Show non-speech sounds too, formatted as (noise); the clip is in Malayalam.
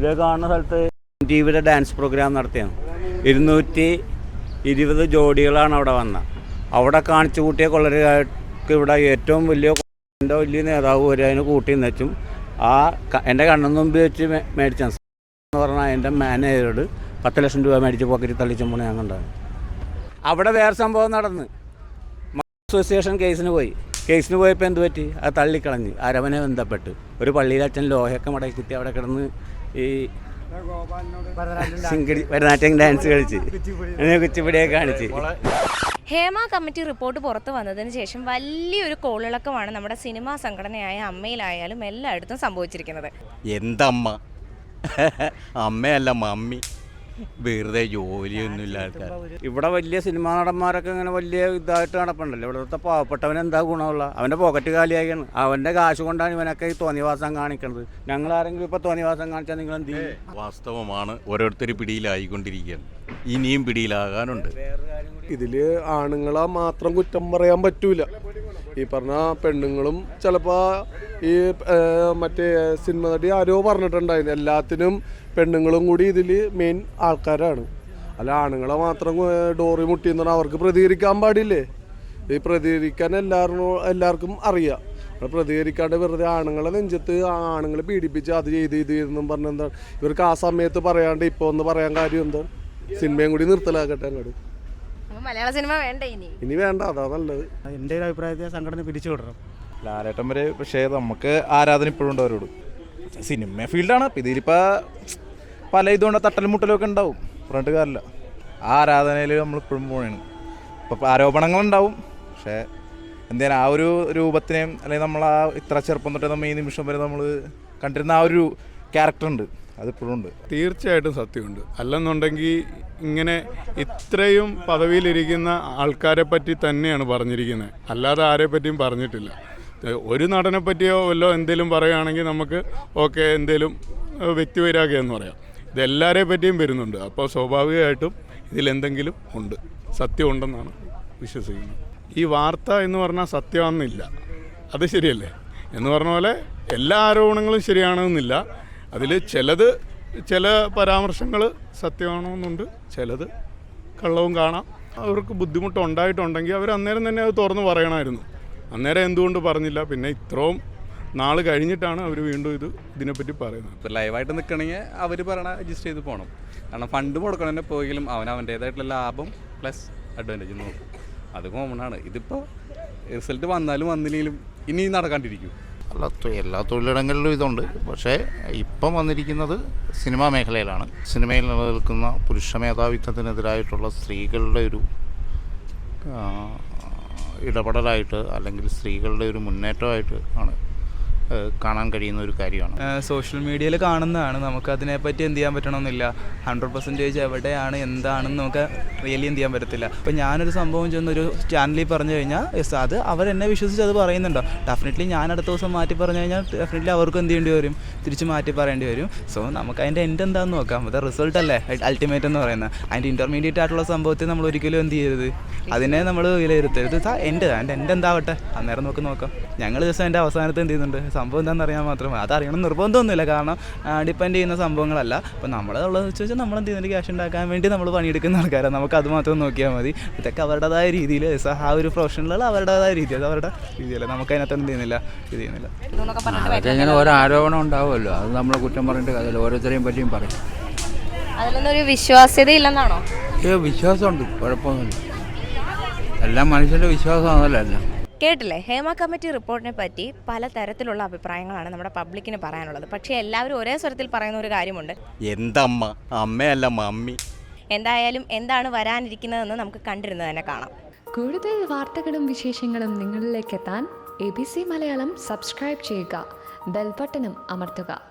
ഇത് കാണുന്ന സ്ഥലത്ത് ടി ഡാൻസ് പ്രോഗ്രാം നടത്തിയാണ് ഇരുന്നൂറ്റി ഇരുപത് ജോഡികളാണ് അവിടെ വന്നത്. അവിടെ കാണിച്ചു കൂട്ടിയ കൊള്ളരുകാർക്ക് ഇവിടെ ഏറ്റവും വലിയ എന്റെ വലിയ നേതാവ് വരെ അതിന് കൂട്ടി നിന്നും ആ എന്റെ കണ്ണും മുമ്പ് വെച്ച് മേടിച്ചാൽ മേടിച്ച എന്ന് പറഞ്ഞാൽ എന്റെ മാനേജറോട് പത്ത് ലക്ഷം രൂപ മേടിച്ച് പോക്കറ്റ് തള്ളിച്ചും പോണ ഞാൻ കണ്ടത് അവിടെ വേറെ സംഭവം നടന്ന്. അസോസിയേഷൻ കേസിന് പോയി. കേസിന് പോയപ്പോൾ എന്ത് പറ്റി? അത് തള്ളിക്കളഞ്ഞ്. അരവനെ ബന്ധപ്പെട്ട്. ഒരു പള്ളിയിൽ അച്ഛൻ ലോഹയൊക്കെ മടക്കി കുത്തി അവിടെ കിടന്ന് ഈ സിംഗടി ഭരതനാട്യം ഡാൻസ് കളിച്ച്. അങ്ങനെ കുച്ചിപ്പിടിയൊക്കെ കാണിച്ച്. ഹേമ കമ്മിറ്റി റിപ്പോർട്ട് പുറത്തു വന്നതിന് ശേഷം വലിയൊരു കോളിളക്കമാണ് നമ്മുടെ സിനിമാ സംഘടനയായ അമ്മയിലായാലും എല്ലായിടത്തും സംഭവിച്ചിരിക്കുന്നത്. എന്തമ്മ? (laughs) അമ്മയല്ല മമ്മി. വെറുതെ ജോലിയൊന്നുമില്ല ആൾക്കാർ ഇവിടെ വലിയ സിനിമാ നടന്മാരൊക്കെ ഇങ്ങനെ വലിയ ഇതായിട്ട് നടപ്പുണ്ടല്ലോ. ഇവിടുത്തെ പാവപ്പെട്ടവൻ എന്താ ഗുണമുള്ള? അവന്റെ പോക്കറ്റ് കാലിയാക്കിയാണ് അവന്റെ കാശ് കൊണ്ടാണ് ഇവനൊക്കെ ഈ തോന്നിവാസം കാണിക്കുന്നത് ഞങ്ങൾ ആരെങ്കിലും ഇപ്പോൾ തോന്നിവാസം കാണിച്ചാൽ നിങ്ങൾ എന്ത് ചെയ്യും വാസ്തവമാണ് ഓരോരുത്തർ പിടിയിലായിക്കൊണ്ടിരിക്കുകയാണ്. ഇനിയും പിടിയിലാകാനുണ്ട്. ഇതിൽ ആണുങ്ങളെ മാത്രം കുറ്റം പറയാൻ പറ്റൂല. ഈ പറഞ്ഞ പെണ്ണുങ്ങളും ചിലപ്പോൾ ഈ മറ്റേ സിനിമ നടി ആരോ പറഞ്ഞിട്ടുണ്ടായിരുന്നു എല്ലാത്തിനും പെണ്ണുങ്ങളും കൂടി ഇതിൽ മെയിൻ ആൾക്കാരാണ്. അല്ല ആണുങ്ങളെ മാത്രം ഡോറി മുട്ടിയെന്ന് പറഞ്ഞാൽ അവർക്ക് പ്രതികരിക്കാൻ പാടില്ലേ? ഈ പ്രതികരിക്കാൻ എല്ലാവരും എല്ലാവർക്കും അറിയാം. പ്രതികരിക്കാണ്ട് വെറുതെ ആണുങ്ങളെ നെഞ്ചത്ത് ആണുങ്ങളെ പീഡിപ്പിച്ച് അത് ചെയ്ത് ഇത് ചെയ്തെന്നും പറഞ്ഞെന്താണ് ഇവർക്ക് ആ സമയത്ത് പറയാണ്ട് ഇപ്പോൾ ഒന്ന് പറയാൻ കാര്യം എന്താണ്? സിനിമയും കൂടി നിർത്തലാക്കട്ടെ അങ്ങോട്ട് മലയാള സിനിമ വേണ്ട ഇനി? ഇനി വേണ്ട അതാ നല്ലത്. എന്റെ ഒരു അഭിപ്രായത്തിൽ സംഘടന പിരിച്ചു വിടണം ലാലേട്ടൻ വരെ പക്ഷേ നമുക്ക് ആരാധന ഇപ്പോഴും ഉണ്ട് അവരോട്. സിനിമ ഫീൽഡാണ്. ഇതിലിപ്പോ ഇതിലിപ്പോൾ പല ഇതുകൊണ്ട് തട്ടലും മുട്ടലും ഒക്കെ ഉണ്ടാവും. പറഞ്ഞിട്ട് കാര്യമില്ല. ആ ആരാധനയിൽ നമ്മൾ ഇപ്പോഴും പോണേണ് ഇപ്പം ആരോപണങ്ങളുണ്ടാവും പക്ഷേ എന്തേലും ആ ഒരു രൂപത്തിനെയും അല്ലെങ്കിൽ നമ്മൾ ആ ഇത്ര ചെറുപ്പം തൊട്ടേ നമ്മൾ ഈ നിമിഷം വരെ നമ്മൾ കണ്ടിരുന്ന ആ ഒരു ക്യാരക്ടർ ഉണ്ട്. അതിപ്പോഴും ഉണ്ട്. തീർച്ചയായിട്ടും സത്യമുണ്ട്. അല്ലെന്നുണ്ടെങ്കിൽ ഇങ്ങനെ ഇത്രയും പദവിയിലിരിക്കുന്ന ആൾക്കാരെ പറ്റി തന്നെയാണ് പറഞ്ഞിരിക്കുന്നത്. അല്ലാതെ ആരെ പറ്റിയും പറഞ്ഞിട്ടില്ല. ഒരു നടനെ പറ്റിയോ വല്ലോ എന്തെങ്കിലും പറയുകയാണെങ്കിൽ നമുക്ക് ഓക്കെ എന്തെങ്കിലും വ്യക്തിവൈരാഗ്യം എന്ന് പറയാം. ഇതെല്ലാരെ പറ്റിയും വരുന്നുണ്ട്. അപ്പോൾ സ്വാഭാവികമായിട്ടും ഇതിലെന്തെങ്കിലും ഉണ്ട്. സത്യം ഉണ്ടെന്നാണ് വിശ്വസിക്കുന്നത്. ഈ വാർത്ത എന്ന് പറഞ്ഞാൽ സത്യമാണെന്നില്ല. അത് ശരിയല്ലേ? എന്ന് പറഞ്ഞ പോലെ എല്ലാ ആരോപണങ്ങളും ശരിയാണെന്നില്ല. അതിൽ ചിലത് ചില പരാമർശങ്ങൾ സത്യമാണെന്നുണ്ട്. ചിലത് കള്ളവും കാണാം. അവർക്ക് ബുദ്ധിമുട്ടുണ്ടായിട്ടുണ്ടെങ്കിൽ അവർ അന്നേരം തന്നെ അത് തുറന്ന് പറയണമായിരുന്നു. അന്നേരം എന്തുകൊണ്ട് പറഞ്ഞില്ല? പിന്നെ ഇത്രയും നാൾ കഴിഞ്ഞിട്ടാണ് അവർ വീണ്ടും ഇത് ഇതിനെപ്പറ്റി പറയുന്നത്. ഇപ്പോൾ ലൈവായിട്ട് നിൽക്കണമെങ്കിൽ അവർ പറയണ അഡ്ജസ്റ്റ് ചെയ്ത് പോകണം കാരണം ഫണ്ട് മുടക്കണതിനെ പോയെങ്കിലും അവൻ അവന്റേതായിട്ടുള്ള ലാഭം പ്ലസ് അഡ്വാന്റേജ് നോക്കും അത് കോമൺ ആണ്. ഇതിപ്പോൾ റിസൾട്ട് വന്നാലും വന്നില്ലെങ്കിലും ഇനി നടക്കാണ്ടിരിക്കും. അല്ല എല്ലാ തൊഴിലിടങ്ങളിലും ഇതുണ്ട്. പക്ഷേ ഇപ്പം വന്നിരിക്കുന്നത് സിനിമാ മേഖലയിലാണ്. സിനിമയിൽ നിലനിൽക്കുന്ന പുരുഷ മേധാവിത്വത്തിനെതിരായിട്ടുള്ള സ്ത്രീകളുടെ ഒരു ഇടപെടലായിട്ട് അല്ലെങ്കിൽ സ്ത്രീകളുടെ ഒരു മുന്നേറ്റമായിട്ട് ആണ് കാണാൻ കഴിയുന്ന ഒരു കാര്യമാണ്. സോഷ്യൽ മീഡിയയിൽ കാണുന്നതാണ്. നമുക്ക് അതിനെപ്പറ്റി എന്ത് ചെയ്യാൻ പറ്റണമെന്നില്ല. ഹൺഡ്രഡ് പെർസെന്റേജ് എവിടെയാണ് എന്താണെന്ന് നമുക്ക് റിയലി എന്ത് ചെയ്യാൻ പറ്റത്തില്ല. അപ്പോൾ ഞാനൊരു സംഭവം ചെന്നൊരു ചാനലിൽ പറഞ്ഞു കഴിഞ്ഞാൽ യെസ് അത് അവരെന്നെ വിശ്വസിച്ച് അത് പറയുന്നുണ്ടോ. ഡെഫിനറ്റ്ലി ഞാൻ അടുത്ത ദിവസം മാറ്റി പറഞ്ഞു കഴിഞ്ഞാൽ ഡെഫിനറ്റ്ലി അവർക്ക് എന്ത് ചെയ്യേണ്ടി വരും? തിരിച്ച് മാറ്റി പറയേണ്ടി വരും. സോ നമുക്ക് അതിന്റെ എൻഡ് എന്താണെന്ന് നോക്കാം. അത് റിസൾട്ട് അല്ലേ? അൾട്ടിമേറ്റ് എന്ന് പറയുന്നത്. അതിന്റെ ഇന്റർമീഡിയറ്റ് ആയിട്ടുള്ള സംഭവത്തെ നമ്മൾ ഒരിക്കലും എന്ത് ചെയ്യരുത്. അതിനെ നമ്മൾ വിലയിരുത്തരുത്. എന്റെ എന്റെ എന്താവട്ടെ? അന്നേരം നമുക്ക് നോക്കാം. ഞങ്ങൾ ദിവസം എന്റെ അവസാനത്ത് എന്ത് ചെയ്യുന്നുണ്ട്? സംഭവം എന്താണെന്ന് അറിയാൻ മാത്രം അതറിയണം അറിയണം. നിർബന്ധമൊന്നുമില്ല. കാരണം ഡിപ്പെൻഡ് ചെയ്യുന്ന സംഭവങ്ങളല്ല. അപ്പോൾ നമ്മളുള്ളത് വെച്ച് വെച്ചാൽ നമ്മൾ എന്ത് ചെയ്യുന്നുണ്ട് ക്യാഷ് ഉണ്ടാക്കാൻ വേണ്ടി നമ്മൾ പണിയെടുക്കുന്ന ആൾക്കാരാണ് നമുക്ക് അത് മാത്രം നോക്കിയാൽ മതി. ഇതൊക്കെ അവരുടേതായ രീതിയിൽ ആ ഒരു പ്രൊഫഷണലുകൾ അവരുടേതായ രീതി അത് അവരുടെ രീതിയല്ല. നമുക്ക് അതിനകത്ത് എന്ത് ചെയ്യുന്നില്ല. ഇത് ചെയ്യുന്നില്ല. ഇങ്ങനെ ഓരോ ആരോപണം ഉണ്ടാവുമല്ലോ. അത് നമ്മളെ കുറ്റം പറഞ്ഞിട്ട് കാര്യമില്ല. ഓരോരുത്തരെയും പറ്റിയും പറയും. അതിലൊന്നൊരു ഒരു വിശ്വാസ്യത ഇല്ലെന്നാണോ? ഏ വിശ്വാസമുണ്ട്. കുഴപ്പമൊന്നുമില്ല. എല്ലാം മനുഷ്യന്റെ വിശ്വാസമാണല്ലോ എല്ലാം. കേട്ടില്ലേ? ഹേമ കമ്മിറ്റി റിപ്പോർട്ടിനെ പറ്റി പല തരത്തിലുള്ള അഭിപ്രായങ്ങളാണ് നമ്മുടെ പബ്ലിക്കിന് പറയാനുള്ളത്. പക്ഷേ എല്ലാവരും ഒരേ സ്വരത്തിൽ പറയുന്ന ഒരു കാര്യമുണ്ട്. എന്തമ്മ? അമ്മയല്ല മമ്മി. എന്തായാലും എന്താണ് വരാനിരിക്കുന്നതെന്ന് നമുക്ക് കണ്ടിരുന്നത് തന്നെ കാണാം. കൂടുതൽ വാർത്തകളും വിശേഷങ്ങളും നിങ്ങളിലേക്ക് എത്താൻ A B C Malayalam subscribe ചെയ്യുക. ബെൽബട്ടനും അമർത്തുക.